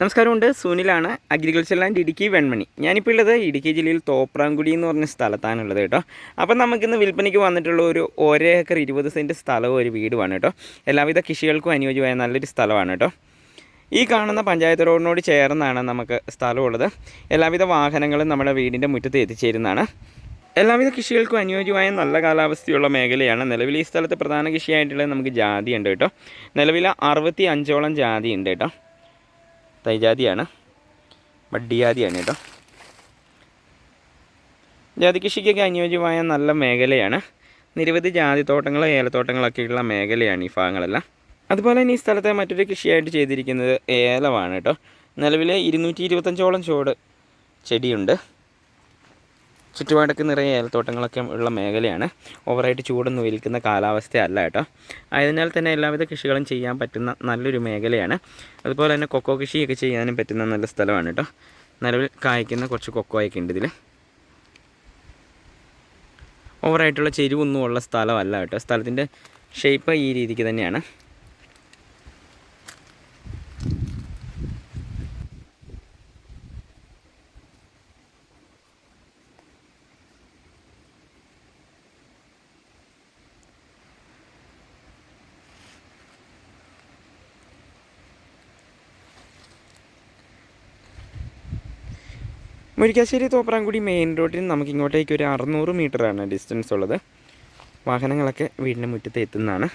നമസ്കാരമുണ്ട്. സുനിലാണ് agriculture land Idukki Venmani. ഞാനിപ്പോൾ ഉള്ളത് ഇടുക്കി ജില്ലയിൽ തോപ്രാങ്കുടി എന്ന് പറഞ്ഞ സ്ഥലത്താണുള്ളത് കേട്ടോ. അപ്പം നമുക്കിന്ന് വിൽപ്പനയ്ക്ക് വന്നിട്ടുള്ള ഒരു ഒരേ ഏക്കർ ഇരുപത് സെന്റ് സ്ഥലവും ഒരു വീടുമാണ് കേട്ടോ. എല്ലാവിധ കൃഷികൾക്കും അനുയോജ്യമായ നല്ലൊരു സ്ഥലമാണ് കേട്ടോ. ഈ കാണുന്ന പഞ്ചായത്ത് റോഡിനോട് ചേർന്നാണ് നമുക്ക് സ്ഥലമുള്ളത്. എല്ലാവിധ വാഹനങ്ങളും നമ്മുടെ വീടിന്റെ മുറ്റത്ത് എത്തിച്ചേരുന്നതാണ്. എല്ലാവിധ കൃഷികൾക്കും അനുയോജ്യമായ നല്ല കാലാവസ്ഥയുള്ള മേഖലയാണ്. നിലവിൽ ഈ സ്ഥലത്ത് പ്രധാന കൃഷിയായിട്ടുള്ളത് നമുക്ക് ജാതി ഉണ്ട് കേട്ടോ. നിലവിൽ അറുപത്തി അഞ്ചോളം ജാതി ഉണ്ട് കേട്ടോ. തൈജാതിയാണ്. ബഡ്ഡിയാതിയാണ് കേട്ടോ. ജാതി കൃഷിക്കൊക്കെ അനുയോജ്യമായ നല്ല മേഖലയാണ്. നിരവധി ജാതിത്തോട്ടങ്ങൾ ഏലത്തോട്ടങ്ങളൊക്കെയുള്ള മേഖലയാണ് ഈ ഭാഗങ്ങളെല്ലാം. അതുപോലെ തന്നെ ഈ സ്ഥലത്തെ മറ്റൊരു കൃഷിയായിട്ട് ചെയ്തിരിക്കുന്നത് ഏലമാണ് കേട്ടോ. നിലവിൽ ഇരുന്നൂറ്റി ഇരുപത്തഞ്ചോളം ചോട് ചെടിയുണ്ട്. ചുറ്റുപാടൊക്കെ നിറയെ ഏലത്തോട്ടങ്ങളൊക്കെ ഉള്ള മേഖലയാണ്. ഓവറായിട്ട് ചൂടൊന്നും ഏൽക്കുന്ന കാലാവസ്ഥയല്ല കേട്ടോ. ആയതിനാൽ തന്നെ എല്ലാവിധ കൃഷികളും ചെയ്യാൻ പറ്റുന്ന നല്ലൊരു മേഖലയാണ്. അതുപോലെ തന്നെ കൊക്കോ കൃഷിയൊക്കെ ചെയ്യാനും പറ്റുന്ന നല്ല സ്ഥലമാണ് കേട്ടോ. നിലവിൽ കായ്ക്കുന്ന കുറച്ച് കൊക്കോയൊക്കെ ഉണ്ട് ഇതിൽ ഓവറായിട്ടുള്ള ചെരുവൊന്നും ഉള്ള സ്ഥലമല്ല കേട്ടോ. സ്ഥലത്തിന്റെ ഷേപ്പ് ഈ രീതിക്ക് തന്നെയാണ്. മുരിക്കാശ്ശേരി തോപ്രാങ്കുടി മെയിൻ റോഡിൽ നമുക്ക് ഇങ്ങോട്ടേക്ക് ഒരു അറുന്നൂറ് മീറ്ററാണ് ഡിസ്റ്റൻസ് ഉള്ളത്. വാഹനങ്ങളൊക്കെ വീടിന്റെ മുറ്റത്ത് എത്തുന്നതാണ്.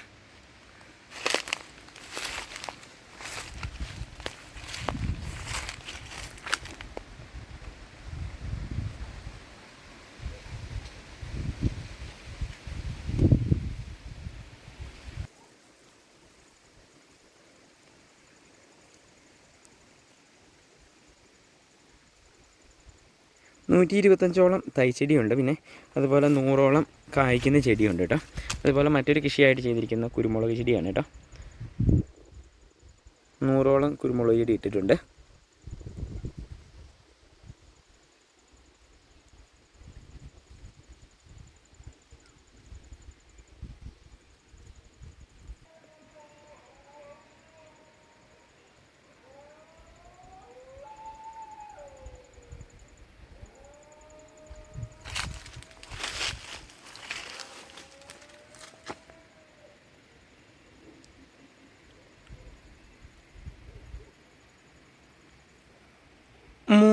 നൂറ്റി ഇരുപത്തഞ്ചോളം തൈച്ചെടിയുണ്ട് പിന്നെ അതുപോലെ നൂറോളം കായ്ക്കുന്ന ചെടിയുണ്ട് കേട്ടോ അതുപോലെ മറ്റൊരു കൃഷിയായിട്ട് ചെയ്തിരിക്കുന്ന കുരുമുളക് ചെടിയാണ് കേട്ടോ നൂറോളം കുരുമുളക് ചെടി ഇട്ടിട്ടുണ്ട്.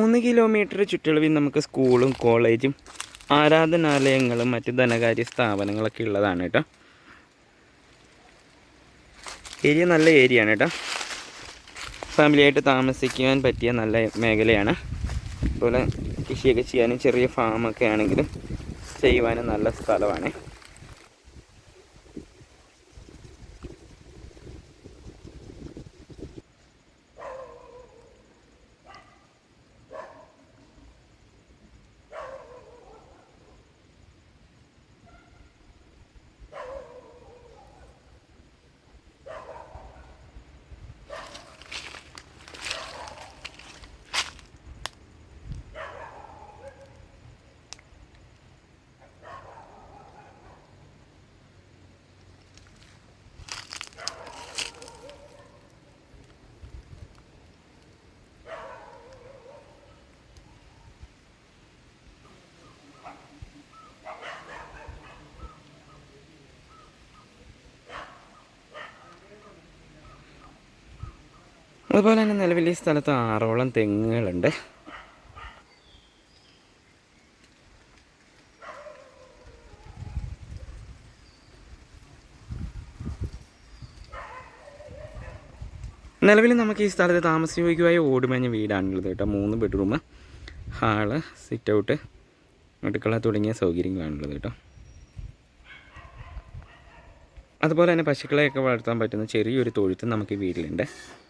മൂന്ന് കിലോമീറ്റർ ചുറ്റളവിൽ നമുക്ക് സ്കൂളും കോളേജും ആരാധനാലയങ്ങളും മറ്റ് ധനകാര്യ സ്ഥാപനങ്ങളൊക്കെ ഉള്ളതാണ് കേട്ടോ. ഏരിയ നല്ല ഏരിയ ആണ് കേട്ടോ. ഫാമിലിയായിട്ട് താമസിക്കുവാൻ പറ്റിയ നല്ല മേഖലയാണ്. അതുപോലെ കൃഷിയൊക്കെ ചെയ്യാനും ചെറിയ ഫാമൊക്കെ ആണെങ്കിലും ചെയ്യുവാനും നല്ല സ്ഥലമാണ്. അതുപോലെ തന്നെ നിലവിൽ ഈ സ്ഥലത്ത് ആറോളം തെങ്ങുകളുണ്ട്. നിലവിൽ നമുക്ക് ഈ സ്ഥലത്ത് താമസിക്കുവായി ഓടുമഞ്ഞ വീടാണുള്ളത് കേട്ടോ. മൂന്ന് ബെഡ്റൂം ഹാൾ സിറ്റ് ഔട്ട് അടുക്കള തുടങ്ങിയ സൗകര്യങ്ങളാണുള്ളത് കേട്ടോ. അതുപോലെ തന്നെ പശുക്കളെയൊക്കെ വളർത്താൻ പറ്റുന്ന ചെറിയൊരു തൊഴുത്തും നമുക്ക് ഈ വീട്ടിലുണ്ട്.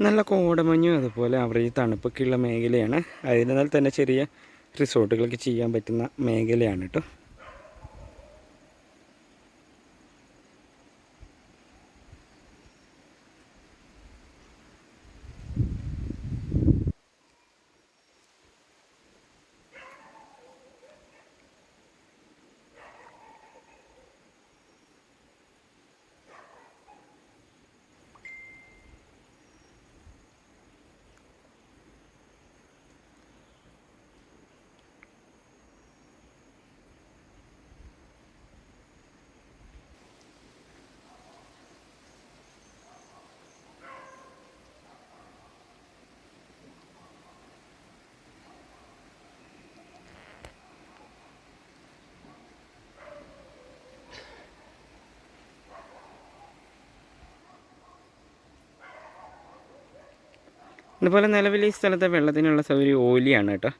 നല്ല കോടമഞ്ഞും അതുപോലെ അവരുടെ തണുപ്പൊക്കെയുള്ള മേഖലയാണ്. അതിനാൽ തന്നെ ചെറിയ റിസോർട്ടുകളൊക്കെ ചെയ്യാൻ പറ്റുന്ന മേഖലയാണ് കേട്ടോ. അതുപോലെ നിലവിൽ ഈ സ്ഥലത്തെ വെള്ളത്തിനുള്ള സൗകര്യം ഓലിയാണ് കേട്ടോ.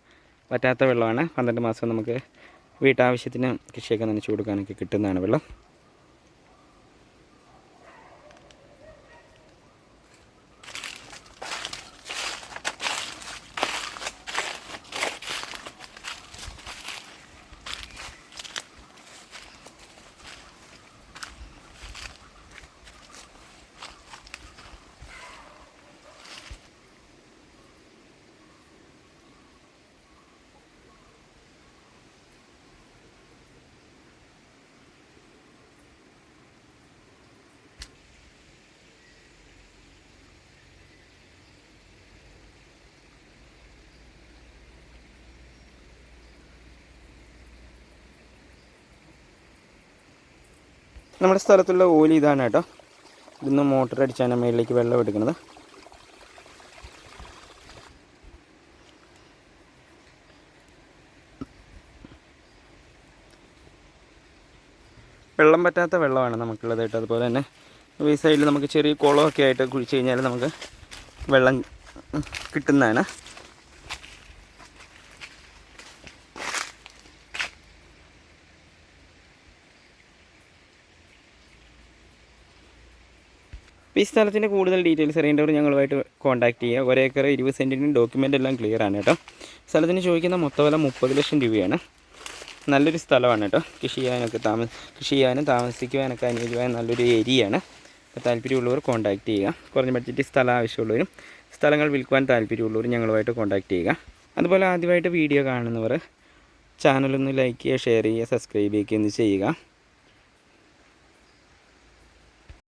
പറ്റാത്ത വെള്ളമാണ്. പന്ത്രണ്ട് മാസം നമുക്ക് വീട്ടാവശ്യത്തിന് കൃഷിയൊക്കെ നനച്ചു കൊടുക്കാനൊക്കെ കിട്ടുന്നതാണ് വെള്ളം. നമ്മുടെ സ്ഥലത്തുള്ള ഓലി ഇതാണ് കേട്ടോ. ഇതിന്ന് മോട്ടർ അടിച്ചാണ് മേളിലേക്ക് വെള്ളം എടുക്കുന്നത്. വെള്ളം പറ്റാത്ത വെള്ളമാണ് നമുക്കുള്ളത് കേട്ടോ. അതുപോലെ തന്നെ ഈ സൈഡിൽ നമുക്ക് ചെറിയ കുളമൊക്കെ ആയിട്ട് കുഴിച്ച് കഴിഞ്ഞാൽ നമുക്ക് വെള്ളം കിട്ടുന്നതാണ്. അപ്പോൾ ഈ സ്ഥലത്തിന്റെ കൂടുതൽ ഡീറ്റെയിൽസ് അറിയേണ്ടവർ ഞങ്ങളുമായിട്ട് കോൺടാക്ട് ചെയ്യുക. ഒരേക്കർ ഇരുപത് സെന്റിന്റെ ഡോക്യുമെന്റ് എല്ലാം ക്ലിയർ ആണ് കേട്ടോ. സ്ഥലത്തിന് ചോദിക്കുന്ന മൊത്തവില മുപ്പത് ലക്ഷം രൂപയാണ്. നല്ലൊരു സ്ഥലമാണ് കേട്ടോ. കൃഷി ചെയ്യാനൊക്കെ താമസ കൃഷി ചെയ്യാനും താമസിക്കുവാനൊക്കെ അനുയോജ്യമായ നല്ലൊരു ഏരിയയാണ് അപ്പോൾ താല്പര്യമുള്ളവർ കോൺടാക്ട് ചെയ്യുക. കുറഞ്ഞ ബഡ്ജറ്റ് സ്ഥലം ആവശ്യമുള്ളവരും സ്ഥലങ്ങൾ വിൽക്കുവാൻ താല്പര്യമുള്ളവരും ഞങ്ങളുമായിട്ട് കോൺടാക്ട് ചെയ്യുക. അതുപോലെ ആദ്യമായിട്ട് വീഡിയോ കാണുന്നവർ ചാനലൊന്ന് ലൈക്ക് ചെയ്യുക ഷെയർ ചെയ്യുക സബ്സ്ക്രൈബ് ചെയ്യുക എന്ന് ചെയ്യുക.